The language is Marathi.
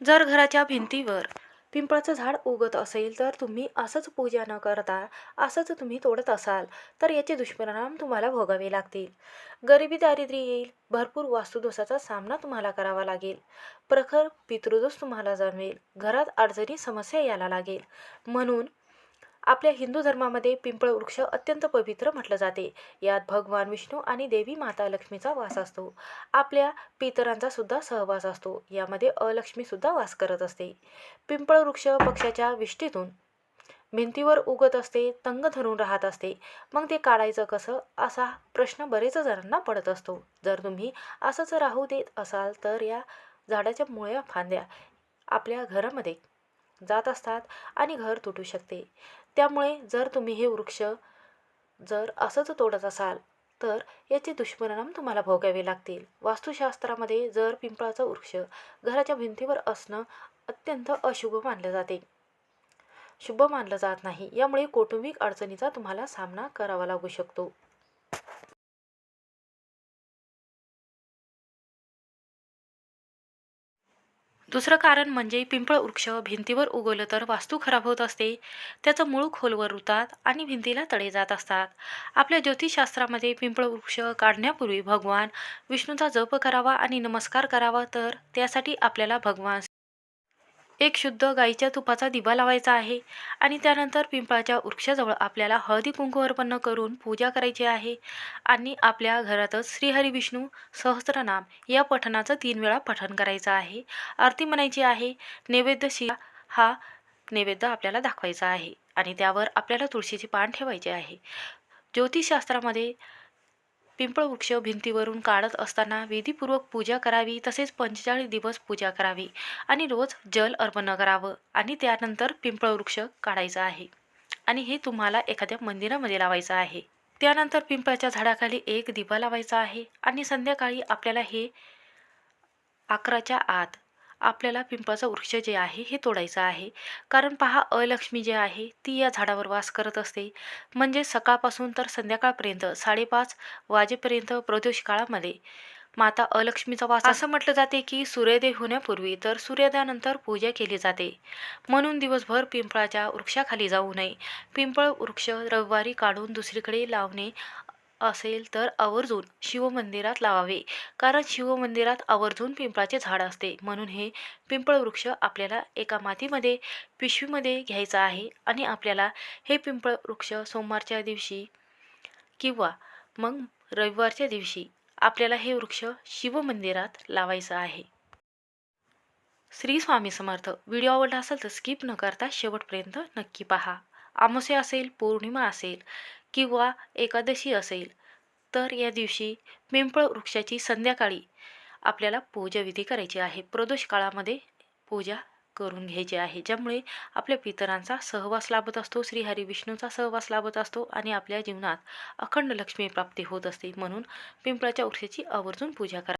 जर घराच्या भिंतीवर पिंपळाचं झाड उगत असेल तर तुम्ही असंच पूजा न करता असंच तुम्ही तोडत असाल तर याचे दुष्परिणाम तुम्हाला भोगावे लागतील. गरिबी दारिद्र्य येईल भरपूर वास्तुदोषाचा सामना तुम्हाला करावा लागेल. प्रखर पितृदोष तुम्हाला जाणवेल घरात अडचणी समस्या यायला लागेल. म्हणून आपल्या हिंदू धर्मामध्ये पिंपळ वृक्ष अत्यंत पवित्र म्हटलं जाते. यात भगवान विष्णू आणि देवी माता लक्ष्मीचा वास असतो. आपल्या पितरांचा सुद्धा सहवास असतो. यामध्ये अलक्ष्मी सुद्धा वास करत असते. पिंपळ वृक्ष पक्षाच्या विष्टीतून भिंतीवर उगत असते तंग धरून राहत असते. मग ते काढायचं कसं? असा प्रश्न बरेच जणांना पडत असतो. जर तुम्ही असंच राहू देत असाल तर या झाडाच्या मुळ्या फांद्या आपल्या घरामध्ये जात असतात आणि घर तुटू शकते. त्यामुळे जर तुम्ही हे वृक्ष जर असंच तोडत असाल तर याचे दुष्परिणाम तुम्हाला भोगावे लागतील. वास्तुशास्त्रामध्ये जर पिंपळाचा वृक्ष घराच्या भिंतीवर असणं अत्यंत अशुभ मानलं जाते. शुभ मानलं जात नाही. यामुळे कौटुंबिक अडचणीचा तुम्हाला सामना करावा लागू शकतो. दुसरं कारण म्हणजे पिंपळ वृक्ष भिंतीवर उगवलं तर वास्तू खराब होत असते. त्याचं मूळ खोलवर रुतात आणि भिंतीला तडे जात असतात. आपल्या ज्योतिषशास्त्रामध्ये पिंपळ वृक्ष काढण्यापूर्वी भगवान विष्णूचा जप करावा आणि नमस्कार करावा तर त्यासाठी आपल्याला भगवान एक शुद्ध गाईच्या तुपाचा दिवा लावायचा आहे आणि त्यानंतर पिंपळाच्या वृक्षाजवळ आपल्याला हळदी कुंकू अर्पण करून पूजा करायची आहे आणि आपल्या घरातच श्रीहरी विष्णू सहस्त्रनाम या पठणाचं तीन वेळा पठण करायचं आहे. आरती म्हणायची आहे नैवेद्य शिरा हा नैवेद्य आपल्याला दाखवायचा आहे आणि त्यावर आपल्याला तुळशीचे पान ठेवायचे आहे. ज्योतिषशास्त्रामध्ये पिंपळ वृक्ष भिंतीवरून काढत असताना विधीपूर्वक पूजा करावी तसेच पंचेचाळीस दिवस पूजा करावी आणि रोज जल अर्पण करावं आणि त्यानंतर पिंपळ वृक्ष काढायचा आहे. आणि हे तुम्हाला एखाद्या मंदिरामध्ये लावायचं आहे. त्यानंतर पिंपळाच्या झाडाखाली एक दिवा लावायचा आहे आणि संध्याकाळी आपल्याला हे अकराच्या आत आपल्याला पिंपळाचं वृक्ष जे आहे हे तोडायचं आहे. कारण पहा अलक्ष्मी जे आहे ती या झाडावर वास करत असते. म्हणजे सकाळपासून तर संध्याकाळपर्यंत साडेपाच वाजेपर्यंत प्रदोष काळामध्ये. माता अलक्ष्मीचा वास असं म्हटलं जाते की सूर्योदय होण्यापूर्वी तर सूर्योदयानंतर पूजा केली जाते. म्हणून दिवसभर पिंपळाच्या वृक्षाखाली जाऊ नये. पिंपळ वृक्ष रविवारी काढून दुसरीकडे लावणे असेल तर आवर्जून शिवमंदिरात लावावे. कारण शिवमंदिरात आवर्जून पिंपळाचे झाड असते. म्हणून हे पिंपळ वृक्ष आपल्याला एका मातीमध्ये पिशवीमध्ये घ्यायचं आहे आणि आपल्याला हे पिंपळ वृक्ष सोमवारच्या दिवशी किंवा मग रविवारच्या दिवशी आपल्याला हे वृक्ष शिवमंदिरात लावायचं आहे. श्री स्वामी समर्थ. व्हिडिओ आवडला असेल तर स्किप न करता शेवटपर्यंत नक्की पहा. आमसे असेल पौर्णिमा असेल किंवा एकादशी असेल तर या दिवशी पिंपळ वृक्षाची संध्याकाळी आपल्याला पूजाविधी करायची आहे. प्रदोष काळामध्ये पूजा करून घ्यायची आहे ज्यामुळे आपल्या पितरांचा सहवास लाभत असतो श्रीहरी विष्णूचा सहवास लाभत असतो आणि आपल्या जीवनात अखंड लक्ष्मी प्राप्ती होत असते. म्हणून पिंपळाच्या वृक्षाची आवर्जून पूजा करा.